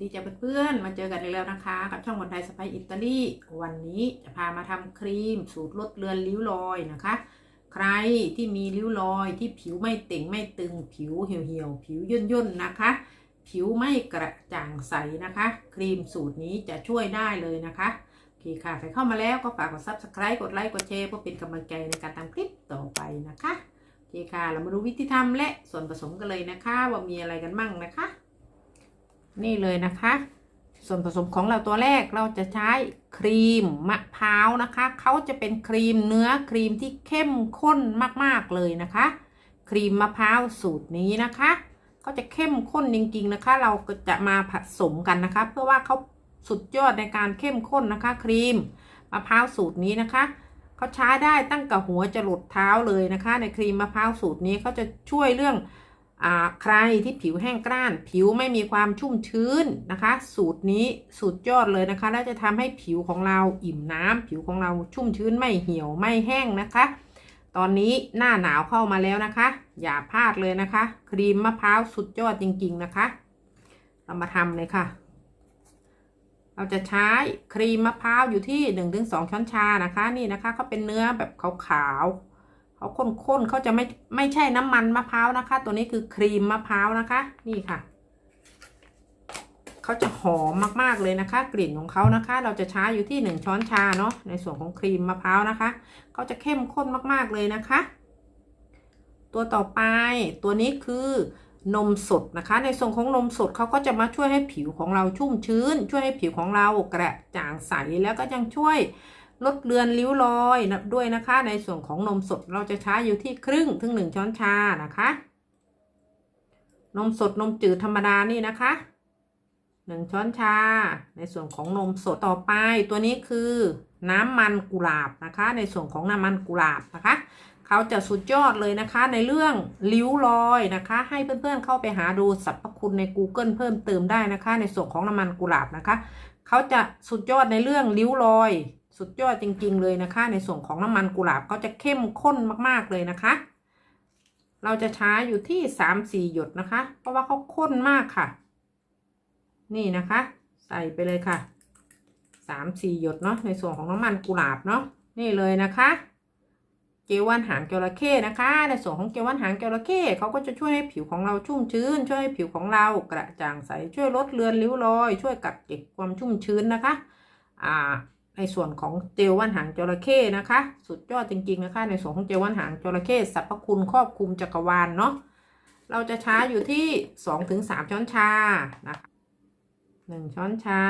ดีใจเพื่อนมาเจอกันอีกแล้วนะคะ กับช่องคนไทยสไปอิตาลี วันนี้จะพามาทำครีม สูตรลดเลือนริ้วรอยนะคะ ใครที่มีริ้วรอยที่ผิวไม่เต่งไม่ตึง ผิวเหี่ยวเหี่ยวๆผิวย่นย่นนะคะ ผิวไม่กระจ่างใสนะคะ ครีมสูตรนี้จะช่วยได้เลยนะคะโอเคค่ะ ใครเข้ามาแล้วก็ฝากกด subscribe กดไลค์กดแชร์เพื่อเป็นกำลังใจในการทำคลิปต่อไปนะคะโอเคค่ะ เรามาดูวิธีทำและส่วนผสมกันเลยนะคะ ว่ามีอะไรกันมั่งนะคะ นี่เลยนะคะ ส่วนผสมของเราตัวแรกเราจะใช้ครีมมะพร้าวนะคะเขาจะเป็นครีมเนื้อครีมที่เข้มข้นมากๆเลยนะคะ ครีมมะพร้าวสูตรนี้นะคะเขาจะเข้มข้นจริงๆนะคะ เราก็จะมาผสมกันนะคะ เพื่อว่าเขาสุดยอดในการเข้มข้นนะคะ ครีมมะพร้าวสูตรนี้นะคะเขาใช้ได้ตั้งแต่หัวจรดเท้าเลยนะคะ ในครีมมะพร้าวสูตรนี้เขาจะช่วยเรื่อง ใครที่ผิวแห้งกร้าน ผิวไม่มีความชุ่มชื้นนะคะ สูตรนี้สุดยอดเลยนะคะ และจะทำให้ผิวของเราอิ่มน้ำผิวของเราชุ่มชื้นไม่เหี่ยวไม่แห้งนะคะ ตอนนี้หน้าหนาวเข้ามาแล้วนะคะ อย่าพลาดเลยนะคะ ครีมมะพร้าวสุดยอดจริง ๆนะคะ เรามาทำเลยค่ะ เราจะใช้ครีมมะพร้าวอยู่ที่ 1-2 ช้อนชานะคะ นี่นะคะเขาเป็นเนื้อแบบขาวๆ เขาข้นๆเขาจะไม่ไม่ใช่น้ำมันมะพร้าวนะคะ ตัวนี้คือครีมมะพร้าวนะคะ นี่ค่ะเขาจะหอมมากๆเลยนะคะ กลิ่นของเขานะคะ เราจะใช้อยู่ที่หนึ่งช้อนชาเนาะในส่วนของครีมมะพร้าวนะคะเขาจะเข้มข้นมากๆเลยนะคะ ตัวต่อไปตัวนี้คือนมสดนะคะ ในส่วนของนมสดเขาก็จะมาช่วยให้ผิวของเราชุ่มชื้น ช่วยให้ผิวของเรากระจ่างใสแล้วก็ยังช่วย ลดเลือนริ้วรอยนะด้วยนะคะ ในส่วนของนมสดเราจะใช้อยู่ที่ครึ่งถึงหนึ่งช้อนชานะคะ นมสดนมจืดธรรมดานี่นะคะหนึ่งช้อนชา ในส่วนของนมสดต่อไป ตัวนี้คือน้ำมันกุหลาบนะคะ ในส่วนของน้ำมันกุหลาบนะคะเขาจะสุดยอดเลยนะคะ ในเรื่องริ้วรอยนะคะ ให้เพื่อนๆเข้าไปหาดูสรรพคุณใน Google เพิ่มเติมได้นะคะ ในส่วนของน้ำมันกุหลาบนะคะเขาจะสุดยอดในเรื่องริ้วรอย สุดยอดจริง ๆ เลยนะคะ ในส่วนของน้ำมันกุหลาบก็จะเข้มข้นมากๆเลยนะคะ เราจะใช้อยู่ที่สามสี่หยดนะคะ เพราะว่าเขาข้นมากค่ะ นี่นะคะ ใส่ไปเลยค่ะสามสี่หยดเนาะในส่วนของน้ำมันกุหลาบเนาะนี่เลยนะคะเกลวันหางจระเข้นะคะ ในส่วนของเกลวันหางจระเข้เขาก็จะช่วยให้ผิวของเราชุ่มชื้น ช่วยให้ผิวของเรากระจ่างใสช่วยลดเลือนริ้วรอย ช่วยกักเก็บความชุ่มชื้นนะคะ อ่า ในส่วนของเจลว่านหางจระเข้นะคะ สุดยอดจริงๆนะคะ ในส่วนของเจลว่านหางจระเข้สรรพคุณครอบคลุมจักรวาลเนาะเราจะใช้อยู่ที่สองถึงสามช้อนชานะคะหนึ่งช้อนชา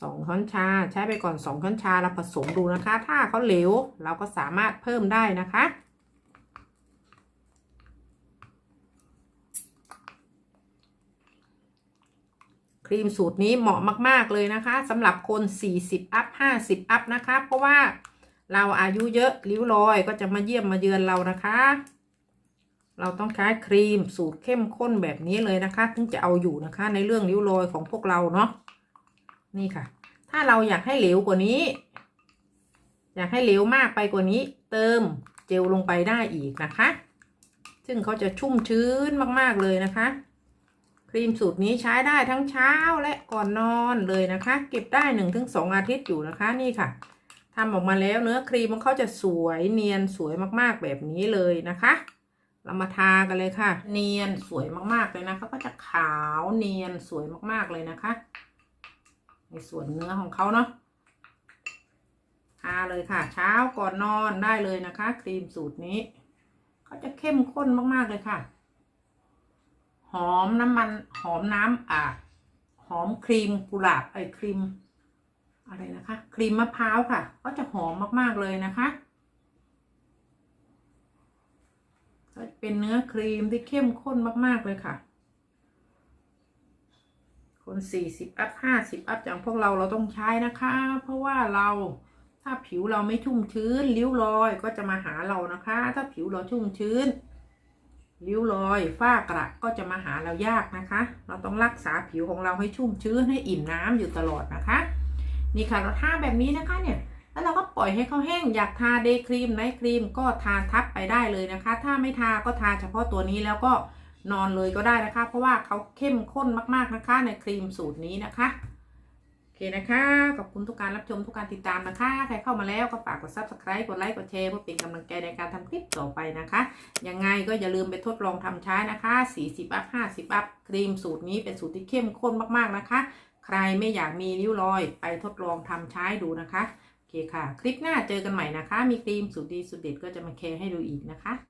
สองช้อนชาใช้ไปก่อนสองช้อนชาเราผสมดูนะคะ ถ้าเขาเหลวเราก็สามารถเพิ่มได้นะคะ ครีมสูตรนี้เหมาะมาก ๆ เลยนะคะสำหรับคน 40 อัพ 50 อัพนะคะ เพราะว่าเราอายุเยอะริ้วรอยก็จะมาเยี่ยมมาเยือนเรานะคะ เราต้องใช้ครีมสูตรเข้มข้นแบบนี้เลยนะคะถึงจะเอาอยู่นะคะ ในเรื่องริ้วรอยของพวกเราเนาะนี่ค่ะ ถ้าเราอยากให้เหลวกว่านี้ อยากให้เหลวมากไปกว่านี้ เติมเจลลงไปได้อีกนะคะ ซึ่งเขาจะชุ่มชื้นมากๆเลยนะคะ ครีมสูตรนี้ใช้ได้ทั้งเช้าและก่อนนอนเลยนะคะ เก็บได้หนึ่งถึงสองอาทิตย์อยู่นะคะนี่ค่ะทำออกมาแล้วเนื้อครีมของเขาจะสวยเนียนสวยมากๆแบบนี้เลยนะคะ เรามาทากันเลยค่ะ เนียนสวยมากๆเลยนะคะก็จะขาวเนียนสวยมากๆเลยนะคะ ในส่วนเนื้อของเขาเนาะทาเลยค่ะ เช้าก่อนนอนได้เลยนะคะ ครีมสูตรนี้เขาจะเข้มข้นมากๆเลยค่ะ หอมน้ำมันหอมน้ำอ่าหอมครีมกุหลาบไอครีม อะไรนะคะ ครีมมะพร้าวค่ะ ก็จะหอมมากๆเลยนะคะก็เป็นเนื้อครีมที่เข้มข้นมากๆเลยค่ะ คนสี่สิบอัพห้าสิบอัพอย่างพวกเราเราต้องใช้นะคะ เพราะว่าเราถ้าผิวเราไม่ชุ่มชื้นริ้วรอยก็จะมาหาเรานะคะ ถ้าผิวเราชุ่มชื้น ริ้วรอยฝ้ากระก็จะมาหาเรายากนะคะ เราต้องรักษาผิวของเราให้ชุ่มชื้นให้อิ่มน้ำอยู่ตลอดนะคะ นี่ค่ะเราทาแบบนี้นะคะเนี่ยแล้วเราก็ปล่อยให้เขาแห้งอยากทาเดย์ครีมไนท์ครีมก็ทาทับไปได้เลยนะคะ ถ้าไม่ทาก็ทาเฉพาะตัวนี้แล้วก็นอนเลยก็ได้นะคะ เพราะว่าเขาเข้มข้นมากๆนะคะในครีมสูตรนี้นะคะ เคนะคะ ขอบคุณทุกการรับชมทุกการติดตามนะคะ ใครเข้ามาแล้วก็ฝากกด subscribe กดไลค์ กดแชร์เพื่อเป็นกำลังใจในการทำคลิปต่อไปนะคะ ยังไงก็อย่าลืมไปทดลองทำใช้นะคะ 40 อัพ 50 อัพ ครีมสูตรนี้เป็นสูตรที่เข้มข้นมากๆนะคะ ใครไม่อยากมีริ้วรอยไปทดลองทำใช้ดูนะคะ โอเคค่ะ คลิปหน้าเจอกันใหม่นะคะ มีครีมสูตรดีสูตรเด็ดก็จะมาแชร์ให้ดูอีกนะคะ